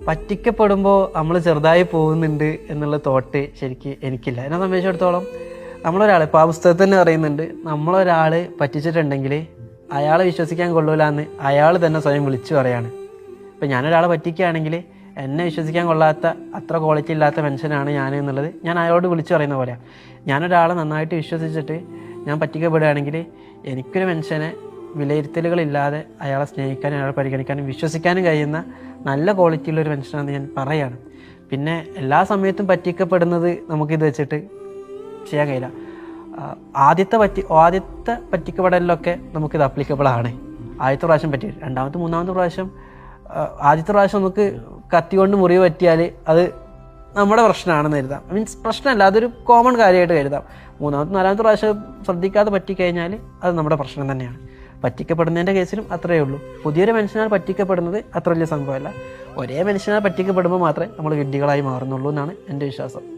പറ്റിക്കപ്പെടുമ്പോൾ നമ്മൾ ചെറുതായി പോകുന്നുണ്ട് എന്നുള്ള തോട്ട് ശരിക്ക് എനിക്കില്ല. എന്നെ സംബന്ധിച്ചിടത്തോളം നമ്മളൊരാൾ ഇപ്പോൾ ആ പുസ്തകത്തിൽ തന്നെ പറയുന്നുണ്ട് നമ്മളൊരാൾ പറ്റിച്ചിട്ടുണ്ടെങ്കിൽ അയാളെ വിശ്വസിക്കാൻ കൊള്ളൂല എന്ന് അയാൾ തന്നെ സ്വയം വിളിച്ചു പറയാണ്. ഇപ്പം ഞാനൊരാളെ പറ്റിക്കുകയാണെങ്കിൽ എന്നെ വിശ്വസിക്കാൻ കൊള്ളാത്ത അത്ര ക്വാളിറ്റി ഇല്ലാത്ത മനുഷ്യനാണ് ഞാൻ എന്നുള്ളത് ഞാൻ അയാളോട് വിളിച്ചു പറയുന്ന പോലെയാണ് ഞാനൊരാളെ നന്നായിട്ട് വിശ്വസിച്ചിട്ട് ഞാൻ പറ്റിക്കപ്പെടുകയാണെങ്കിൽ എനിക്കൊരു മനുഷ്യനെ വിലയിരുത്തലുകളില്ലാതെ അയാളെ സ്നേഹിക്കാനും അയാളെ പരിഗണിക്കാനും വിശ്വസിക്കാനും കഴിയുന്ന നല്ല ക്വാളിറ്റിയുള്ള ഒരു മനുഷ്യനാണെന്ന് ഞാൻ പറയാണ് പിന്നെ എല്ലാ സമയത്തും പറ്റിക്കപ്പെടുന്നത് നമുക്കിത് വെച്ചിട്ട് ചെയ്യാൻ കഴിയില്ല. ആദ്യത്തെ പറ്റി ആദ്യത്തെ പറ്റിക്കപ്പെടലിലൊക്കെ നമുക്കിത് അപ്ലിക്കബിൾ ആണ്. ആദ്യത്തെ പ്രാവശ്യം പറ്റി രണ്ടാമത്തെ മൂന്നാമത്തെ പ്രാവശ്യം ആദ്യത്തെ പ്രാവശ്യം നമുക്ക് കത്തി കൊണ്ട് മുറിവ് പറ്റിയാൽ അത് നമ്മുടെ പ്രശ്നമാണെന്ന് കരുതാം. മീൻസ് പ്രശ്നമല്ല അതൊരു കോമൺ കാര്യമായിട്ട് കരുതാം. മൂന്നാമത്തെ നാലാമത്തെ പ്രാവശ്യം ശ്രദ്ധിക്കാതെ പറ്റിക്കഴിഞ്ഞാൽ അത് നമ്മുടെ പ്രശ്നം തന്നെയാണ്. പറ്റിക്കപ്പെടുന്നതിന്റെ കേസിലും അത്രയേ ഉള്ളൂ. പുതിയൊരു മനുഷ്യനാൽ പറ്റിക്കപ്പെടുന്നത് അത്ര വലിയ സംഭവമല്ല. ഒരേ മനുഷ്യനാൽ പറ്റിക്കപ്പെടുമ്പോൾ മാത്രമേ നമ്മൾ വിഡ്ഢികളായി മാറുന്നുള്ളൂ എന്നാണ് എന്റെ വിശ്വാസം.